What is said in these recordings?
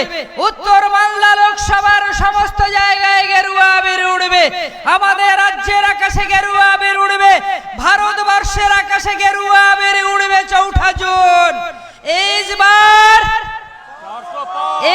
উঠবে উত্তর বাংলা লোকসভার সমস্ত জায়গায় গেরুয়া বের উঠবে আমাদের রাজ্যের আকাশে গেরুয়া বের উঠবে ভারতবর্ষের আকাশে গেরুয়া বের উঠবে চৌঠা জুন। এইবার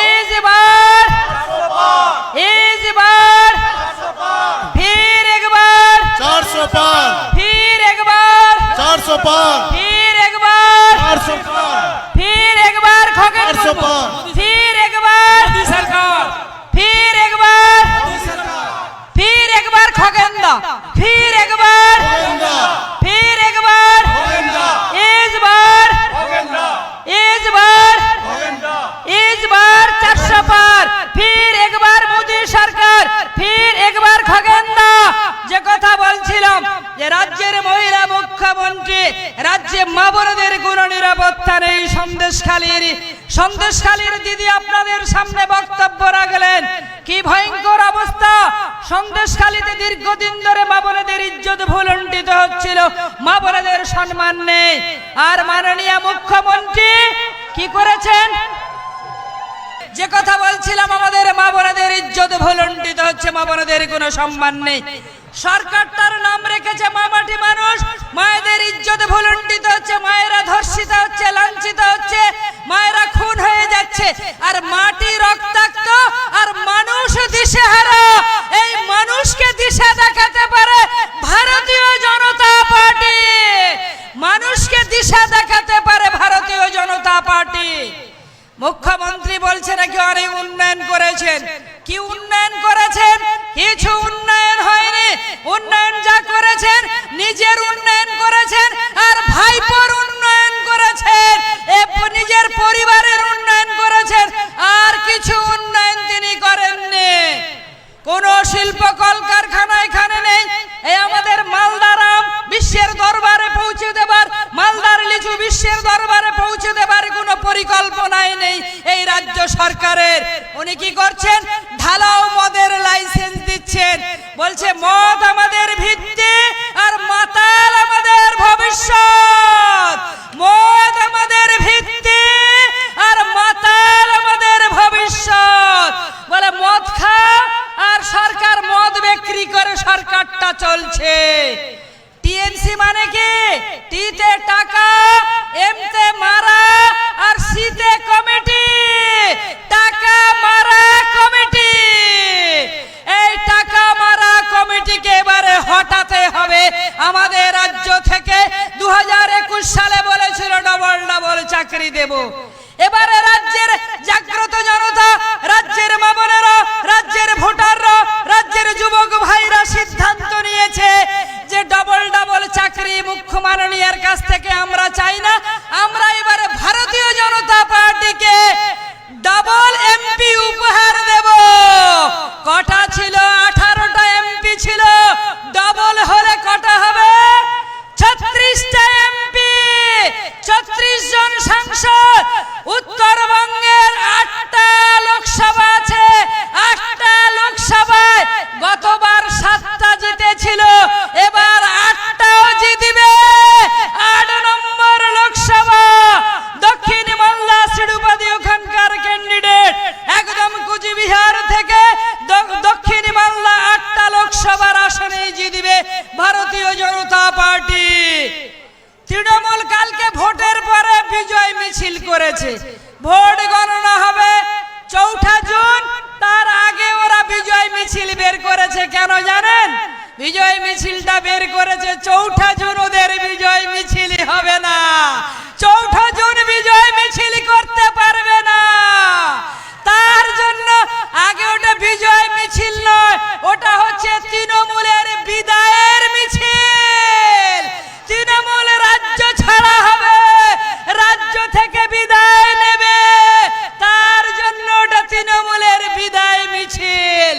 এইবার এইবার ফির একবার 400 পার ফির একবার 400 পার রাজ্যের মহিলা মুখ্যমন্ত্রী, রাজ্যে মা বোনদের কোনো নিরাপত্তা নেই। সন্দেশখালীর সন্দেশখালীর দিদি আপনাদের সামনে বক্তব্য রাখলেন। কি ভয়ঙ্কর অবস্থা! সন্দেশখালীতে দীর্ঘদিন ধরে মা বোনদের ইজ্জত ভুলণ্ঠিত হচ্ছিল। মা বোনদের সম্মান নেই। আর মাননীয় মুখ্যমন্ত্রী কি করেছেন? যে কথা বলছিলাম, আমাদের মা বোনদের ইজ্জত ভুলণ্ঠিত হচ্ছে। মা বোনদের কোনো সম্মান নেই। সরকার তার নাম রেখেছে মামাটি মানুষ। মায়েদের ইজ্জত ভুলুণ্ডিত হচ্ছে, মায়েরা ধর্ষিত হচ্ছে, লাঞ্ছিত হচ্ছে, মায়েরা খুন হয়ে যাচ্ছে। আর মাটি করেছেন, নিজের উন্নয়ন করেছেন আর ভাইপোর উন্নয়ন করেছেন। নিজের পরিবারের উন্নয়ন করেছেন, আর কিছু উন্নয়ন তিনি করেননি। কোন শিল্প কলকারখানা এখানে নেই। এই আমাদের মালদারাম বিশ্বের দরবারে পৌঁছে দেবার, মালদার লিচু বিশ্বের দরবারে পৌঁছে দেবার কোনো পরিকল্পনাই নেই এই রাজ্য সরকারের। উনি কি করছেন? ঢালাও মদের লাইসেন্স দিচ্ছেন। বলছে, মদ আমাদের ভিত্তি। আমাদের এবারে হটাতে হবে। আমাদের রাজ্য থেকে দু সালে বলেছিল ডবল ডবল চাকরি দেব। এবারে রাজ্যের জাগ্রত জনতা, রাজ্যের মামনেরা রাজ্যের ভোটাররা, রাজ্যের যুবক ভাইরা সিদ্ধান্ত নিয়েছে যে ডবল ডবল চাকরি মুখ্য মাননীয়ের কাছ থেকে পার্টি। তৃণমূল কালকে ভোটের পরে বিজয় মিছিল করেছে। ভোট গণনা হবে চৌঠা জুন, তার আগে ওরা বিজয় মিছিল বের করেছে, কেন জানেন? বিজয় মিছিলটা বের করেছে, চৌঠা জুন ওদের বিজয় মিছিল হবে না। চৌঠা জুন মিছিল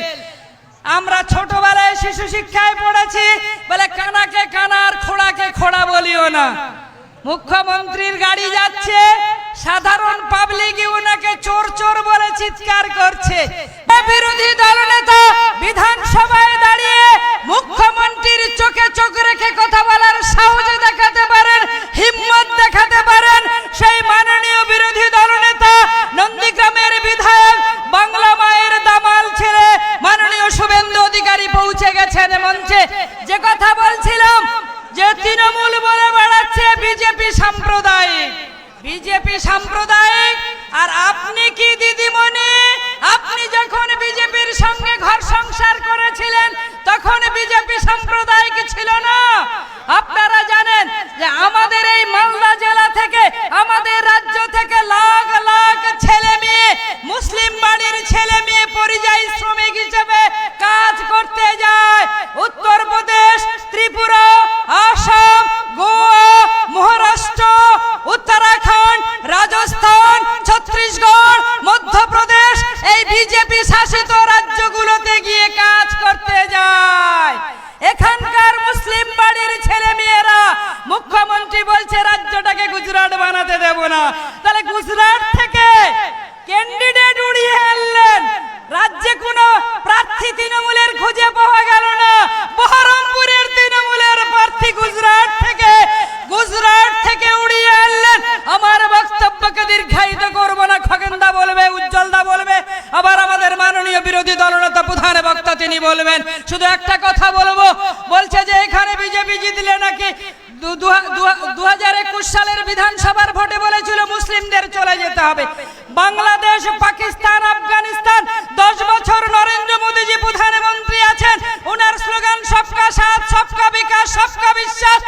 আমরা ছোটবেলায় শিশু শিক্ষায় পড়েছি, বলে কানাকে কানা আর খোড়াকে খোড়া বলিও না। মুখ্যমন্ত্রীর গাড়ি যাচ্ছে, সাধারণ পাবলিক ওনাকে চোর চোর বলে চিৎকার করছে। বিরোধী দলনেতা বিধানসভায় দাঁড়িয়ে মুখ্যমন্ত্রীর চোখে চোখ রেখে সাম্প্রদায়িক, আর আপনি কি দিদিমণি? আপনি যখন বিজেপির সঙ্গে ঘর সংসার করেছিলেন, তখন বিজেপি সাম্প্রদায়িক ছিল না? আপনারা জানেন যে আমাদের এই মালদা জেলা থেকে, আমাদের রাজ্য থেকে লাখ লাখ ছেলে মেয়ে, মুসলিম বাড়ির ছেলে মেয়ে, পরিযায়ী শ্রমিক মুখ্যমন্ত্রী বলছে, রাজ্যটাকে গুজরাট বানাতে দেব না। তাহলে গুজরাট থেকে ক্যান্ডিডেট উড়িয়ে আনলেন। রাজ্যে কোনো প্রার্থী তৃণমূলের খুঁজে পাওয়া গেল না। বহরমপুরের তৃণমূলের প্রার্থী গুজরাট থেকে গুজরাট থেকে উড়িয়ে আনলেন। আমার বক্তব্যকে দীর্ঘায়িত করব না। খগেন্দা বলবে, উজ্জ্বলদা বলবে, আবার আমাদের মাননীয় বিরোধী দলনেতা প্রধান বক্তা তিনি বলবেন। শুধু একটা কথা বলব, বলছে যে এখানে বিজেপি জিতলে নাকি দু হাজার একুশ সালের বিধানসভার ভোটে বলেছিল মুসলিমদের চলে যেতে হবে। বাংলাদেশ, পাকিস্তান, আফগানিস্তান, দশ বছর নরেন্দ্র প্রধানমন্ত্রী আছেন। ওনার স্লোগান, সবকা সবকা বিকাশ, সবকা বিশ্বাস।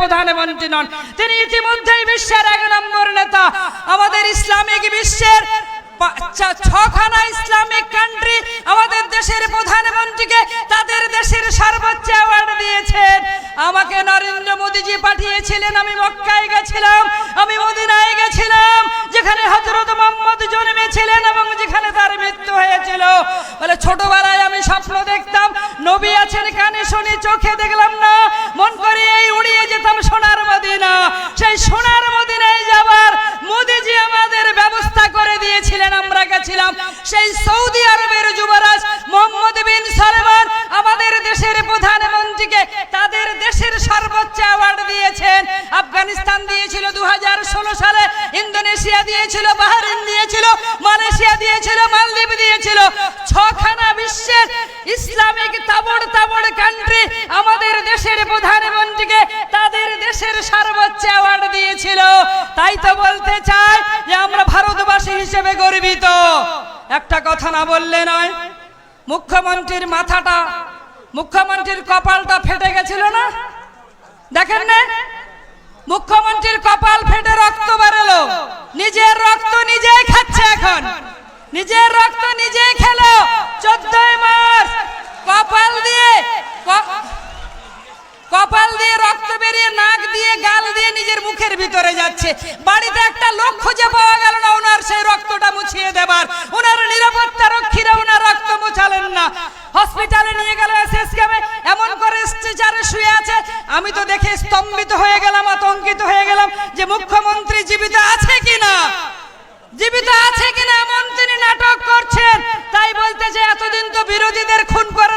প্রধানমন্ত্রী নন। তিনি ইতিমধ্যেই বিশ্বের এক নম্বর নেতা। আমাদের ইসলামিক বিশ্বের ছখানা ইসলামিক কান্ট্রি আমাদের দেশের প্রধানমন্ত্রীকে তাদের দেশের সর্বোচ্চ অ্যাওয়ার্ড দিয়েছেন। আমাকে নরেন্দ্র মোদীজি পাঠিয়েছিলেন, আমি মক্কায় গেছিলাম, আমি মদিনায় গেছিলাম, যেখানে হজরত মোহাম্মদ জন্মেছিলেন এবং যেখানে তার মৃত্যু হয়েছিল। বলে, ছোটবেলায় আমি স্বপ্ন দেখতাম, নবী আছেন কানে শুনি চোখে দেখলাম সেই সৌদি আরবের যুবরাজ মোহাম্মদ বিন সালমান আমাদের দেশের প্রধানমন্ত্রীকে তাদের দেশের সর্বোচ্চ অ্যাওয়ার্ড দিয়েছেন। আফগানিস্তান দিয়েছিল দু হাজার ষোলো সালে, ইন্দোনেশিয়া দিয়েছিল বাহরিন দিয়েছিল, মালয়েশিয়া দিয়েছিল, মালদ্বীপ দিয়েছিল। ছখানা বিশ্বের ইসলামিক তাবড় তাবড় কান্ট্রি আমাদের দেশের প্রধানমন্ত্রীকে তাদের দেশের সর্বোচ্চ অ্যাওয়ার্ড দিয়েছিল। তাই তো বলতে চাই যে আমরা ভারতবাসী হিসেবে গর্বিত। একটা কথা না বললে নয়, মুখ্যমন্ত্রীর মাথাটা, মুখ্যমন্ত্রীর কপালটা ফেটে গেছিল না? দেখেন না? মুখ্যমন্ত্রীর কপাল ফেটে রক্ত বেরোলো। নিজের রক্ত নিজেই খাচ্ছে এখন। নিজের রক্ত নিজেই খেলো। চোদ্দই মার্চ, কপাল দিয়ে কপাল দিয়ে রক্ত বেরিয়ে নাক দিয়ে গাল দিয়ে নিজের মুখের ভিতরে যাচ্ছে। বাড়িতে একটা লোক খুঁজে পাওয়া গেল না? ওনার সেই রক্তটা মুছিয়ে দেবার। ওনার নিরাপত্তা রক্ষীরা ওনার রক্ত মুছালেন না। হসপিটালে নিয়ে গেল এসএস ক্যামে এমন করে স্ট্রেচারে শুয়ে আছে। আমি তো দেখে স্তম্ভিত হয়ে গেলাম, আতঙ্কিত হয়ে গেলাম যে মুখ্যমন্ত্রী জীবিত আছে কিনা? জীবিত আছে কিনা এমন তিনি নাটক করছেন। তাই বলতে যে এতদিন তো বিরোধীদের খুন করে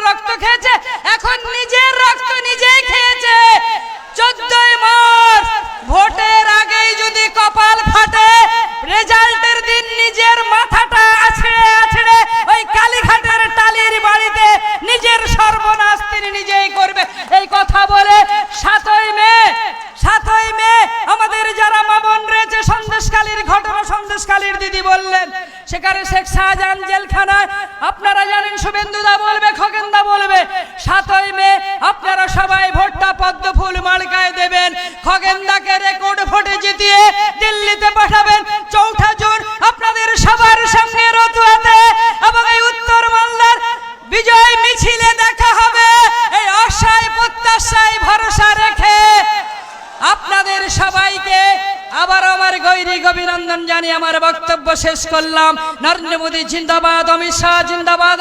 শেষ করলাম। নরেন্দ্র মোদী জিন্দাবাদ অমিত শাহ জিন্দাবাদ।